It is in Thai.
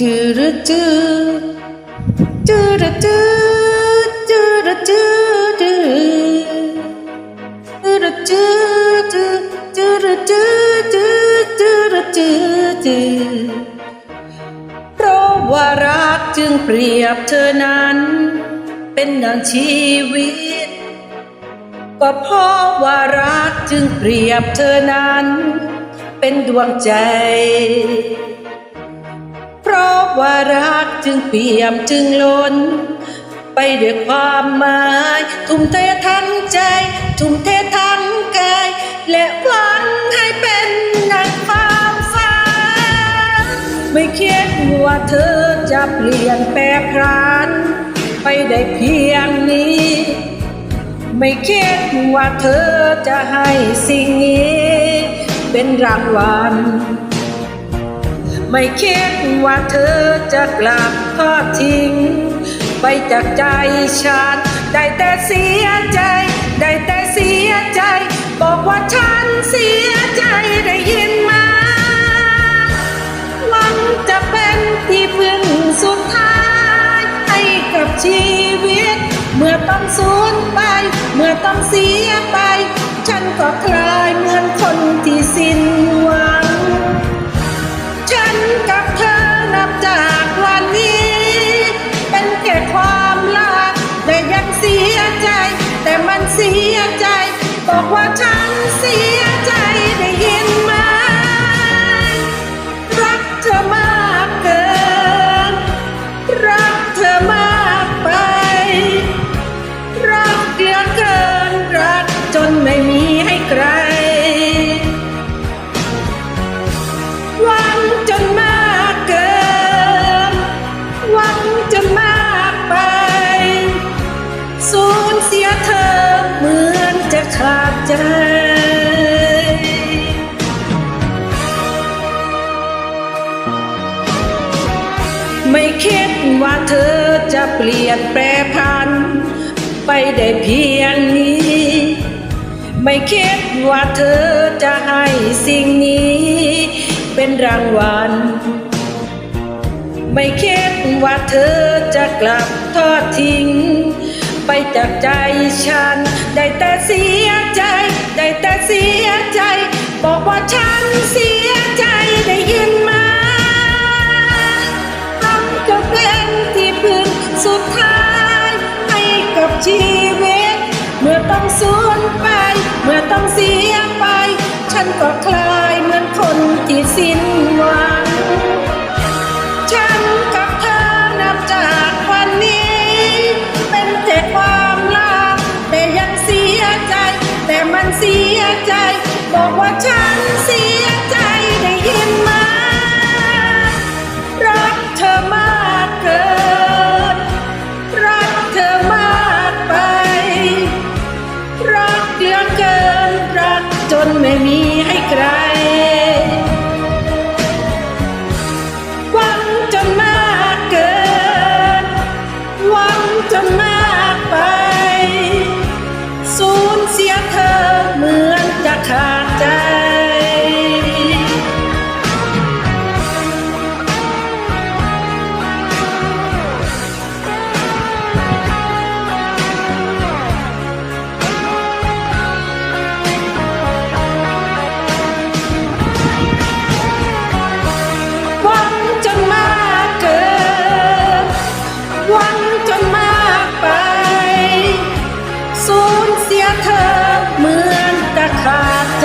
จืดจืดจืดจืดจืดจืดจืดจืดจืดจืดจืดจืดจืดจืดเพราะว่ารักจึงเปรียบเธอนั้น เป็นดังชีวิต ก็เพราะว่ารักจึงเปรียบเธอนั้น เป็นดวงใจ เพราะว่ารักจึงเปี่ยมจึงล้น ไปด้วยความหมาย ทุ่มเททั้งใจ ทุ่มเททั้งกาย และหวังให้เป็นนักความฝันไม่คิดว่าเธอจะเปลี่ยนแปรพรานไปได้เพียงนี้ ไม่คิดว่าเธอจะให้สิ่งนี้ เป็นรางวัล ไม่คิดว่าเธอจะกลับทอดทิ้ง ไปจากใจฉัน ได้แต่เสียใจ ได้แต่เสียใจ บอกว่าฉันเสียใจได้ยินมาหวังจะเป็นที่พึ่งสุดท้ายให้กับชีวิต เมื่อต้องสูญไป เมื่อต้องเสียไป ฉันก็คล ว่าฉันเสียใจได้ยินไหมรักเธอมากเกิน รักเธอมากไป รักเหลือเกินรักจนไม่มีให้ใคร ใจไม่คิดว่าเธอจะเปลี่ยนแปรพัน ไปได้เพียงนี้ ไม่คิดว่าเธอจะให้สิ่งนี้ เป็นรางวัล ไม่คิดว่าเธอจะกลับทอดทิ้ง ไปจากใจฉัน ได้แต่เสียใจ ได้แต่เสียใจ บอกว่าฉันเสียใจได้ยินไหมต้องก็เป็นที่พึ่งสุดท้ายให้กับชีวิต เมื่อต้องสูญไป เมื่อต้องเสียไป ฉันก็คลายเหมือนคนที่สิ้นหวัง ใจ บอกว่าฉันเสียใจได้ยินไหมรักเธอมากเกิน รักเธอมากไป รักเหลือเกินรักจนไม่มีให้ใคร ขาดใจ หวังจนมากเกินหวังจนมากไป สูญเสียเธอ inside